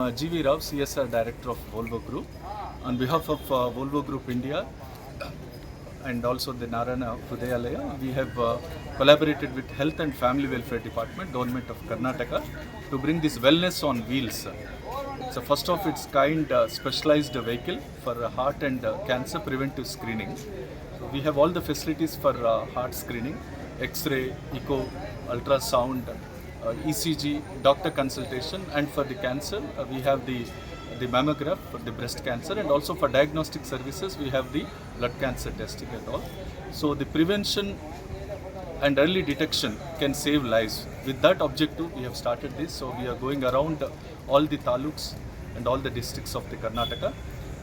Uh, G.V. Rao, CSR Director of Volvo Group. On behalf of uh, Volvo Group India and also the Narayana Hrudayalaya, we have uh, collaborated with Health and Family Welfare Department, Government of Karnataka, to bring this wellness on wheels. It's a first of its kind uh, specialized vehicle for uh, heart and uh, cancer preventive screening. We have all the facilities for uh, heart screening, X-ray, echo, ultrasound, ECG, doctor consultation, and for the cancer uh, we have the the mammograph for the breast cancer, and also for diagnostic services we have the blood cancer testing and all. So the prevention and early detection can save lives. With that objective, we have started this. So we are going around all the taluks and all the districts of the Karnataka,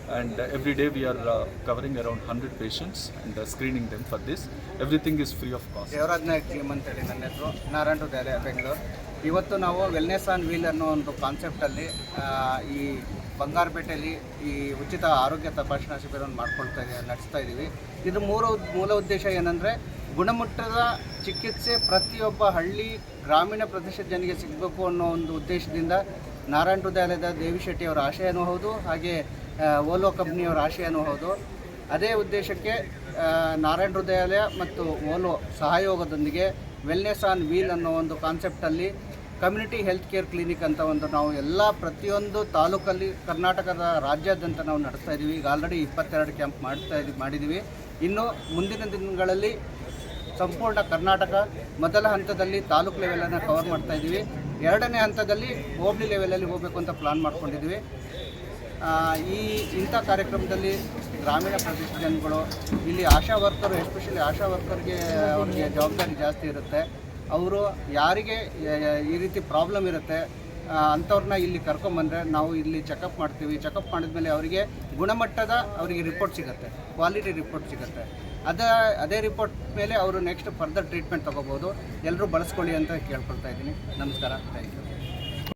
and uh, every day we are uh, covering around 100 patients and uh, screening them for this. Everything is free of cost. ಇವತ್ತು ನಾವು wellness on wheel ಅನ್ನೋ ಒಂದು ಕಾನ್ಸೆಪ್ಟಲ್ಲಿ ಈ ಬಂಗಾರಪೇಟೆಯಲ್ಲಿ ಈ ಉಚಿತ ಆರೋಗ್ಯ ತಪಾಸಣಾ ಶಿಬಿರವನ್ನು ಮಾಡ್ಕೊಳ್ತಾ ನಡೆಸ್ತಾ ಇದ್ದೀವಿ ಇದು ಮೂರು ಮೂಲ ಉದ್ದೇಶ ಏನಂದರೆ ಗುಣಮಟ್ಟದ ಚಿಕಿತ್ಸೆ ಪ್ರತಿಯೊಬ್ಬ ಹಳ್ಳಿ ಗ್ರಾಮೀಣ ಪ್ರದೇಶದ ಜನರಿಗೆ ಸಿಗಬೇಕು ಅನ್ನೋ ಒಂದು ಉದ್ದೇಶದಿಂದ ನಾರಾಯಣ ಹೃದಯಾಲಯದ ದೇವಿ ಶೆಟ್ಟಿಯವರ ಆಶಯನೂ ಹೌದು ಹಾಗೆ ಓಲೋ ಕಂಪ್ನಿಯವರ ಆಶಯನೂ ಹೌದು ಅದೇ ಉದ್ದೇಶಕ್ಕೆ ನಾರಾಯಣ ಹೃದಯಾಲಯ ಮತ್ತು ಓಲೋ ಸಹಯೋಗದೊಂದಿಗೆ ವೆಲ್ನೆಸ್ ಆನ್ ವೀಲ್ ಅನ್ನೋ ಒಂದು ಕಾನ್ಸೆಪ್ಟಲ್ಲಿ ಕಮ್ಯುನಿಟಿ ಹೆಲ್ತ್ ಕೇರ್ ಕ್ಲಿನಿಕ್ ಅಂತ ಒಂದು ನಾವು ಎಲ್ಲ ಪ್ರತಿಯೊಂದು ತಾಲೂಕಲ್ಲಿ ಕರ್ನಾಟಕದ ರಾಜ್ಯಾದ್ಯಂತ ನಾವು ನಡೆಸ್ತಾ ಇದ್ದೀವಿ ಈಗ ಆಲ್ರೆಡಿ ಇಪ್ಪತ್ತೆರಡು ಕ್ಯಾಂಪ್ ಮಾಡ್ತಾ ಇದ್ದೀವಿ ಮಾಡಿದ್ದೀವಿ ಇನ್ನು ಮುಂದಿನ ದಿನಗಳಲ್ಲಿ ಸಂಪೂರ್ಣ ಕರ್ನಾಟಕ ಮೊದಲ ಹಂತದಲ್ಲಿ ತಾಲೂಕು ಲೆವೆಲನ್ನು ಕವರ್ ಮಾಡ್ತಾ ಇದ್ದೀವಿ. ಎರಡನೇ ಹಂತದಲ್ಲಿ ಹೋಬ್ಳಿ ಲೆವೆಲಲ್ಲಿ ಹೋಗಬೇಕು ಅಂತ ಪ್ಲಾನ್ ಮಾಡ್ಕೊಂಡಿದ್ದೀವಿ. ಈ ಇಂಥ ಕಾರ್ಯಕ್ರಮದಲ್ಲಿ ಗ್ರಾಮೀಣ ಪ್ರದೇಶದ ಜನಗಳು, ಇಲ್ಲಿ ಆಶಾ ವರ್ಕರು ಎಸ್ಪೆಷಲಿ ಆಶಾ ವರ್ಕರ್ಗೆ ಅವ್ರಿಗೆ ಜವಾಬ್ದಾರಿ ಜಾಸ್ತಿ ಇರುತ್ತೆ. ಅವರು ಯಾರಿಗೆ ಈ ರೀತಿ ಪ್ರಾಬ್ಲಮ್ ಇರುತ್ತೆ ಅಂಥವ್ರನ್ನ ಇಲ್ಲಿ ಕರ್ಕೊಂಬಂದರೆ ನಾವು ಇಲ್ಲಿ ಚೆಕಪ್ ಮಾಡ್ತೀವಿ. ಚೆಕಪ್ ಮಾಡಿದ್ಮೇಲೆ ಅವರಿಗೆ ಗುಣಮಟ್ಟದ ಅವರಿಗೆ ರಿಪೋರ್ಟ್ ಸಿಗುತ್ತೆ. ಕ್ವಾಲಿಟಿ ರಿಪೋರ್ಟ್ ಸಿಗುತ್ತೆ. ಅದ, ಅದೇ ರಿಪೋರ್ಟ್ ಮೇಲೆ ಅವರು ನೆಕ್ಸ್ಟ್ ಫರ್ದರ್ ಟ್ರೀಟ್ಮೆಂಟ್ ತೊಗೋಬೋದು. ಎಲ್ಲರೂ ಬಳಸ್ಕೊಳ್ಳಿ ಅಂತ ಕೇಳ್ಕೊಳ್ತಾ ಇದ್ದೀನಿ. ನಮಸ್ಕಾರ. Thank you